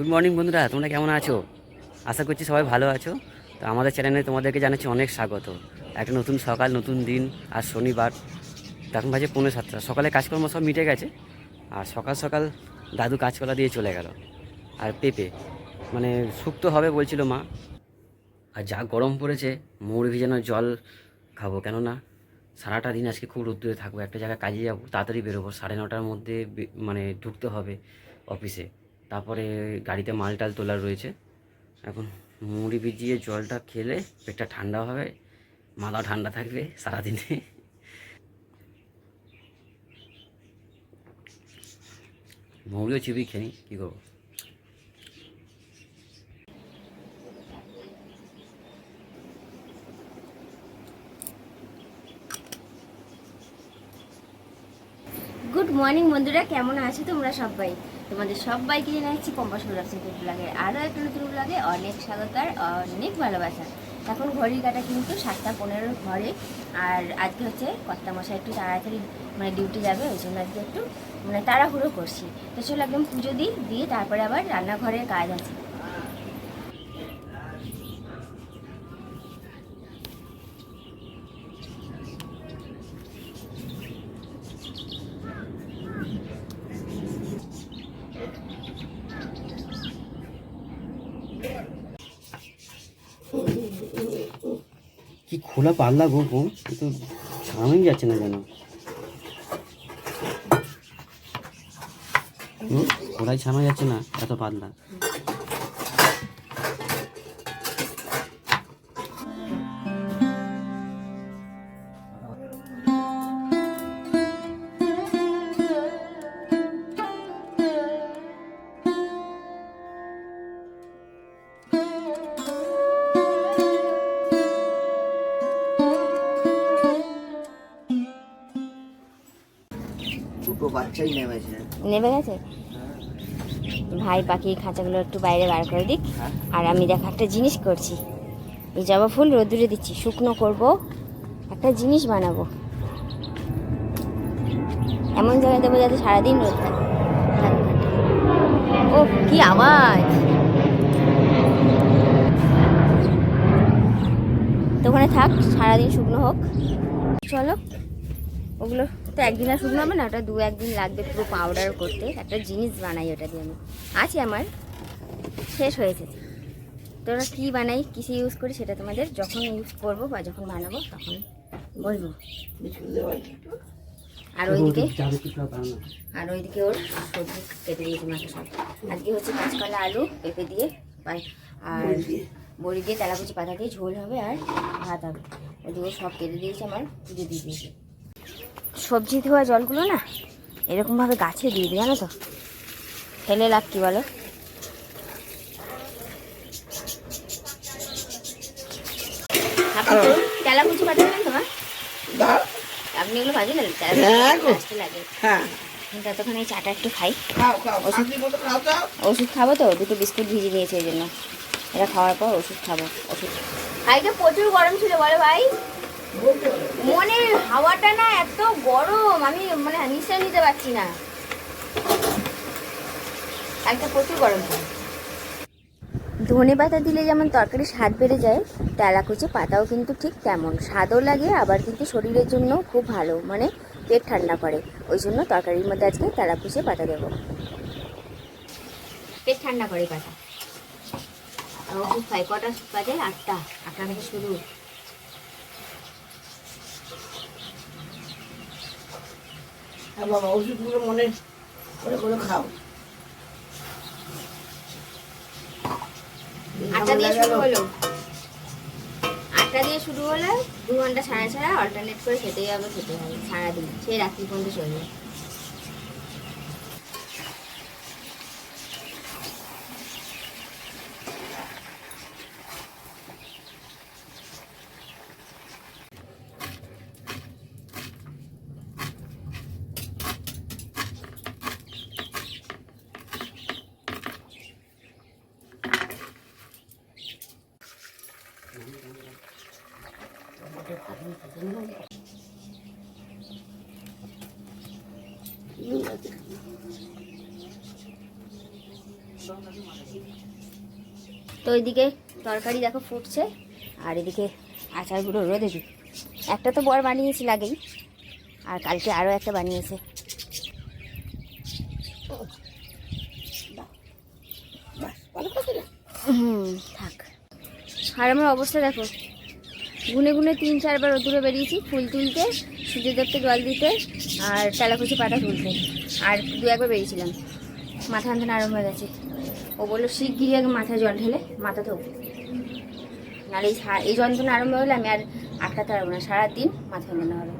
Good morning বন্ধুরা। তোমরা কেমন আছো? আশা করছি সবাই ভালো আছো। তো আমাদের চ্যানেলে তোমাদেরকে জানাচ্ছি অনেক স্বাগত। একটা নতুন সকাল, নতুন দিন আর শনিবার। তখন বাজে পৌনে সাতটা। সকালে কাজকর্ম সব মিটে গেছে। আর সকাল সকাল দাদু কাজকলা দিয়ে চলে গেল। আর পেঁপে। মানে শুক্তো হবে বলছিল মা। আর যা গরম পড়েছে, মৌর ভিজানো জল খাব। কেননা সারাটা দিন আজকে খুব রোদ্দুরে থাকব। একটা জায়গায় কাজে যাব, তাড়াতাড়ি বেরোবো। সাড়ে নটার মধ্যে মানে ঢুকতে হবে অফিসে। তারপরে গাড়িতে মাল টাল তোলার রয়েছে। এখন মুড়ি ভিজিয়ে জলটা খেলে পেটটা ঠান্ডা হবে, মাথা ঠান্ডা থাকবে সারাদিনে। মুড়িও চিবি খেয়ে কী করব? গুড মর্নিং বন্ধুরা, কেমন আছো তোমরা সবাই? তোমাদের সবাইকে জানাচ্ছি কম্পাস সৌরভ সিংহের ব্লগে আরও একটা নতুন ব্লগে অনেক স্বাগত আর অনেক ভালোবাসা। এখন ঘড়ির কাটা কিন্তু সাতটা পনেরোর ঘরে, আর আজকে হচ্ছে কর্তা মশাই একটু তাড়াতাড়ি মানে ডিউটি যাবে, ওই জন্য আজকে একটু মানে তাড়াহুড়ো করছি। তো চলো একদম পুজো দিই, দিয়ে তারপরে আবার রান্নাঘরের কাজ আছে। কি খোলা পাল্লা গো বোন তো সামনেই যাচ্ছে না হুম, খোলাই ছাড়ানো যাচ্ছে না এত পাতলা নেমেছে নেবে গেছে? ভাই পাখি খাঁচাগুলো একটু বাইরে বার করে দিক। আর আমি দেখো একটা জিনিস করছি। এই জবা ফুল রোদ্দুরে দিচ্ছি। শুকনো করব, একটা জিনিস বানাবো। এমন জায়গায় দেবো যাতে সারাদিন রোদ ও, কি আওয়াজ! তো ওখানে থাক, সারাদিন শুকনো হোক। চলো, ওগুলো তো একদিন আর শুকনো হবে না ওটা দু একদিন লাগবে পুরো পাউডার করতে। একটা জিনিস বানাই ওটা দিয়ে আমি। আছে আমার। শেষ হয়েছে তো ওরা কী বানাই কিসে ইউজ করি সেটা তোমাদের যখন ইউজ করব বা যখন বানাবো তখন বলব। আর ওইদিকে? আর ওইদিকে ওর সবজি কেটে দিয়েছি মাকে সব। আজকে হচ্ছে কাঁচকলা আলু পেঁপে দিয়ে আর বড়ি দিয়ে। তেলাকুচি পাতা দিয়ে ঝোল হবে আর ভাত হবে। ওদিকে সব কেটে দিয়েছি আমার। পুজো দিয়ে দিয়েছি। সবজি ধোয়া জলগুলো না এরকমভাবে গাছে দিয়ে দিই জানো তো। ফেলে লাভ কি বলো? তোমার আপনি এগুলো ভাজি না হ্যাঁ লাগে। হ্যাঁ। ততক্ষণ এই চাটা একটু খাই। ওষুধ খাব তো দুটো বিস্কুট ভিজে নিয়েছি এই জন্য। এটা খাওয়ার পর ওষুধ খাব ওষুধ। আজকে প্রচুর গরম ছিল বলো ভাই। মনের হাওয়াটা না এত গরম, আমি মানে নিঃশ্বাস নিতে পারছি না। একটা প্রচুর গরম ধনে পাতা দিলে যেমন তরকারি স্বাদ বেড়ে যায়, তেলাকুচি পাতাও কিন্তু ঠিক তেমন। স্বাদও লাগে, আবার কিন্তু শরীরের জন্য খুব ভালো মানে পেট ঠান্ডা করে। ওই জন্য তরকারির মধ্যে আজকে তেলাকুচি পাতা দেবো। পেট ঠান্ডা করে পাতা। আর ওষুধ খাই কটা আটটা। আটটা থেকে শুরু। হ্যাঁ বাবা ওষুধগুলো মনে করে করে খাও। আটটা দিয়ে শুরু হলো? আটটা দিয়ে শুরু হলে দু ঘণ্টা সাড়ে ছাড়া অল্টারনেট করে খেতে যাবে খেতে হবে। সারাদিন সেই রাত্রি পর্যন্ত চলবে। তো ওইদিকে তরকারি দেখো ফুটছে, আর এদিকে আচারগুলো রোদে একটা তো বর বানিয়েছি লাগেই আর কালকে আরও একটা বানিয়েছে। হুম, থাক। আর আমার অবস্থা দেখো গুনে গুনে তিন চারবার রোদুরে বেরিয়েছি, ফুল তুলতে, সূর্যদেবকে জল দিতে আর তেলাকুচি পাতা তুলতে। আর দু একবার বেরিয়েছিলাম। মাথা আনতে আরম্ভ হয়ে গেছে। ও বলল শিগগিরি আগে মাথায় জল ঢেলে মাথা ধোবো। নাহলে এই যন্ত্রণা আরম্ভ হলে আমি আর আটকাতে পারব না। সারাদিন মাথা যন্ত্রণা হবে।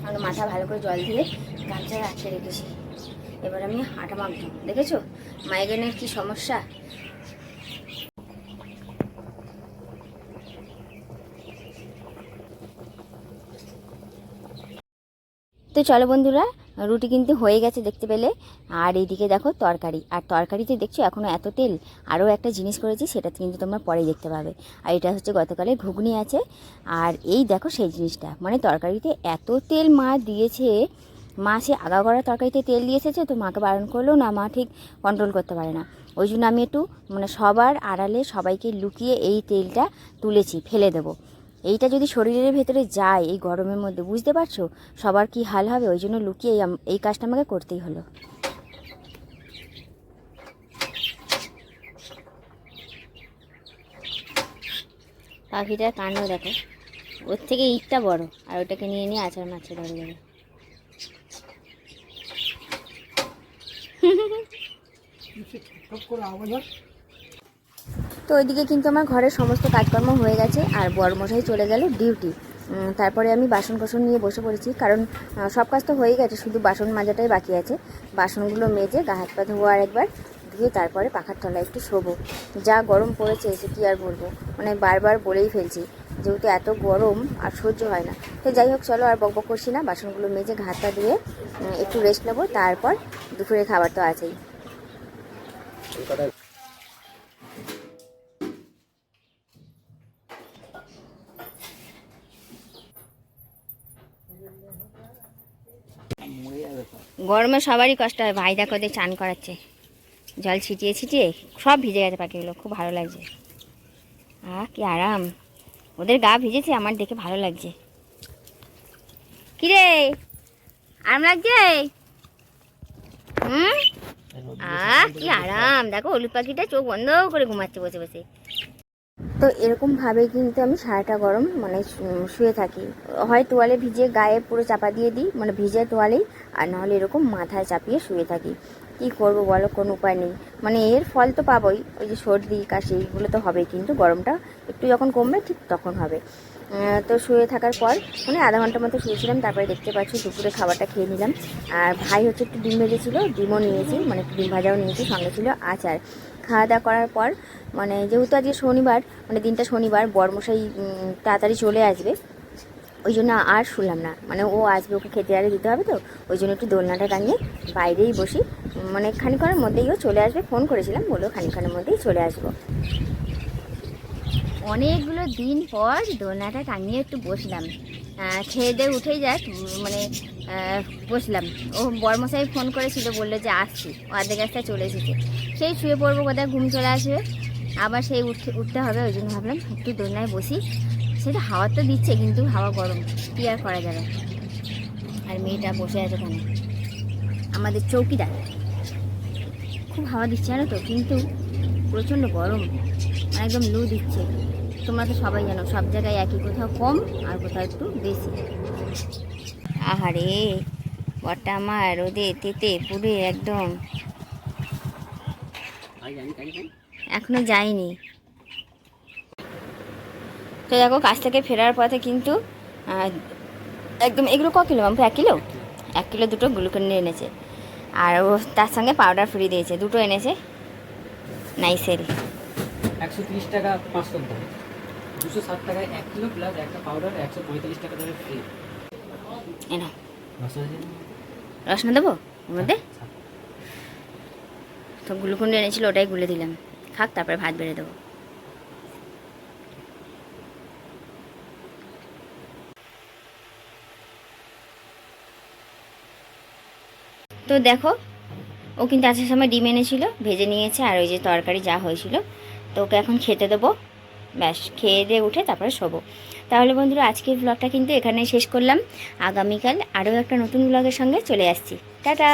তাহলে মাথা ভালো করে জল দিয়ে গামছায় আটকে রেখেছি। এবার আমি আটা মাখবো। দেখেছ? মাইগ্রেনের কি সমস্যা? তো চলো বন্ধুরা, রুটি কিন্তু হয়ে গেছে দেখতে পেলে। আর এইদিকে দেখো তরকারি। আর তরকারিতে দেখছ এখনও এত তেল। আরও একটা জিনিস করেছি, সেটা কিন্তু তোমরা পরে দেখতে পাবে। আর এটা হচ্ছে গতকালে ঘুগনি আছে। আর এই দেখো সেই জিনিসটা। মানে তরকারিতে এত তেল মা দিয়েছে। মা সে আগা করা তরকারিতে তেল দিয়েছে তো মাকে বারণ করলেও না, মা ঠিক কন্ট্রোল করতে পারে না। ওই জন্য আমি একটু মানে সবার আড়ালে সবাইকে লুকিয়ে এই তেলটা তুলেছি, ফেলে দেবো। এইটা যদি শরীরের ভেতরে যায় এই গরমের মধ্যে, বুঝতে পারছ? সবার কি হাল হবে? ওই জন্য লুকিয়ে এই কাজটা আমাকে করতেই হলো। পাখিটার কান্ড দেখো। ওর থেকে ইটটা বড়, আর ওটাকে নিয়ে নিয়ে আচার মাছে ধরে যাবে আওয়াজ তো ওইদিকে কিন্তু আমার ঘরের সমস্ত কাজকর্ম হয়ে গেছে, আর বড়মশাই চলে গেল ডিউটি। তারপরে আমি বাসন কোসন নিয়ে বসে পড়েছি, কারণ সব কাজ তো হয়ে গেছে, শুধু বাসন মাজাটাই বাকি আছে। বাসনগুলো মেজে গা হাত পা ধোবো আর একবার, ধুয়ে তারপরে পাখার তলায় একটু শোবো। যা গরম পড়েছে সে কী আর বলব? মানে বারবার বলেই ফেলছি, যেহেতু এত গরম আর সহ্য হয় না। তো যাই হোক, চলো আর বকবক করছি না, বাসনগুলো মেজে ঘাটটা ধুয়ে একটু রেস্ট নেব, তারপর দুপুরে খাবার তো আছেই। গরমে সবারই কষ্ট হয়। ভাই দেখো ওদের চান করাচ্ছে। জল ছিটিয়ে ছিটিয়ে সব ভিজে গেছে পাখিগুলো। খুব ভালো লাগছে। আহ, কি আরাম। ওদের গা ভিজেছে, আমার দেখে ভালো লাগছে। কিরে? আরাম লাগছে? হুম? আহ, কি আরাম। দেখো হলুদ পাখিটা চোখ বন্ধ করে ঘুমাচ্ছে বসে বসে। তো এরকমভাবে কিন্তু আমি সারাটা গরম মানে শুয়ে থাকি। হয় তোয়ালে ভিজিয়ে গায়ে পুরো চাপা দিয়ে দিই মানে ভিজে তোয়ালেই, আর নাহলে এরকম মাথায় চাপিয়ে শুয়ে থাকি। কী করব বলো, কোনো উপায় নেই। মানে এর ফল তো পাবোই, ওই যে সর্দি, কাশি এইগুলো তো হবেই, কিন্তু গরমটা একটু যখন কমবে ঠিক তখন হবে। তো শুয়ে থাকার পর মানে আধা ঘণ্টার মতো শুয়েছিলাম, তারপরে দেখতে পাচ্ছি দুপুরে খাবারটা খেয়ে নিলাম। আর ভাই হচ্ছে একটু ডিম ভেজেছিলো, ডিমও নিয়েছি মানে ডিম ভাজাও নিয়েছি, সঙ্গে ছিল আচার। খাওয়া দাওয়া করার পর মানে যেহেতু আজকে শনিবার মানে দিনটা শনিবার, বরমশাই তাড়াতাড়ি চলে আসবে, ওই জন্য আর শুনলাম না। মানে ও আসবে, ওকে খেতে আরে দিতে হবে তো, ওই জন্য একটু দোলনাটা টাঙিয়ে বাইরেই বসি। মানে খানিক্ষণের মধ্যেই ও চলে আসবে, ফোন করেছিলাম, বলল খানিক্ষণের মধ্যেই চলে আসব। অনেকগুলো দিন পর দোলনাটা টাঙিয়ে একটু বসলাম। খেয়ে দিয়ে উঠেই যাক মানে বসলাম। ও বর্মশাই ফোন করেছিল, বলল যে আসছি ও আর্ধেক রাস্তায় চলে এসেছে। সেই শুয়ে পড়ব কোথায়, ঘুম চলে আসবে। আবার সেই উঠতে উঠতে হবে, ওই জন্য ভাবলাম একটু দোলনায় বসি। সেটা হাওয়া তো দিচ্ছে, কিন্তু হাওয়া গরম। কী আর করা যাবে? আর মেয়েটা বসে আছে ওখানে। আমাদের চৌকিদার। খুব হাওয়া দিচ্ছে, জানো তো? কিন্তু প্রচণ্ড গরম। একদম লু দিচ্ছে। তোমরা তো সবাই জানো সব জায়গায় একই কোথাও কম আর কোথাও একটু বেশি। আহারে বরটা আমার রোদে তেতে পুড়ে একদম। এখনও যায়নি তো দেখো কাছ থেকে ফেরার পথে কিন্তু একদম এগুলো ক কিলো মাম্পু এক কিলো? এক কিলো দুটো গ্লুকন নিয়ে এনেছে। আর ও তার সঙ্গে পাউডার ফ্রি দিয়েছে দুটো এনেছে নাইসের একশো তিরিশ টাকা পাঁচশো দুশো ষাট টাকায় এক কিলো প্লাস একটা পাউডার একশো পঁয়তাল্লিশ টাকা ধরে ফ্রি এনো রসনা দেবো? ওর মধ্যে? তো গ্লুকন এনেছিল ওটাই গুলে দিলাম। খাক তারপরে ভাত বেড়ে দেবো। তো দেখো ও কিন্তু আসার সময় ডিম এনেছিল ভেজে নিয়েছে আর ওই যে তরকারি যা হয়েছিল তো ওকে এখন খেতে দেবো। ব্যাস, খেয়ে দিয়ে উঠে তারপরে শোবো। তাহলে বন্ধুরা, আজকের ব্লগটা কিন্তু এখানে শেষ করলাম। আগামীকাল আরও একটা নতুন ব্লগের সঙ্গে চলে আসছি। টাটা!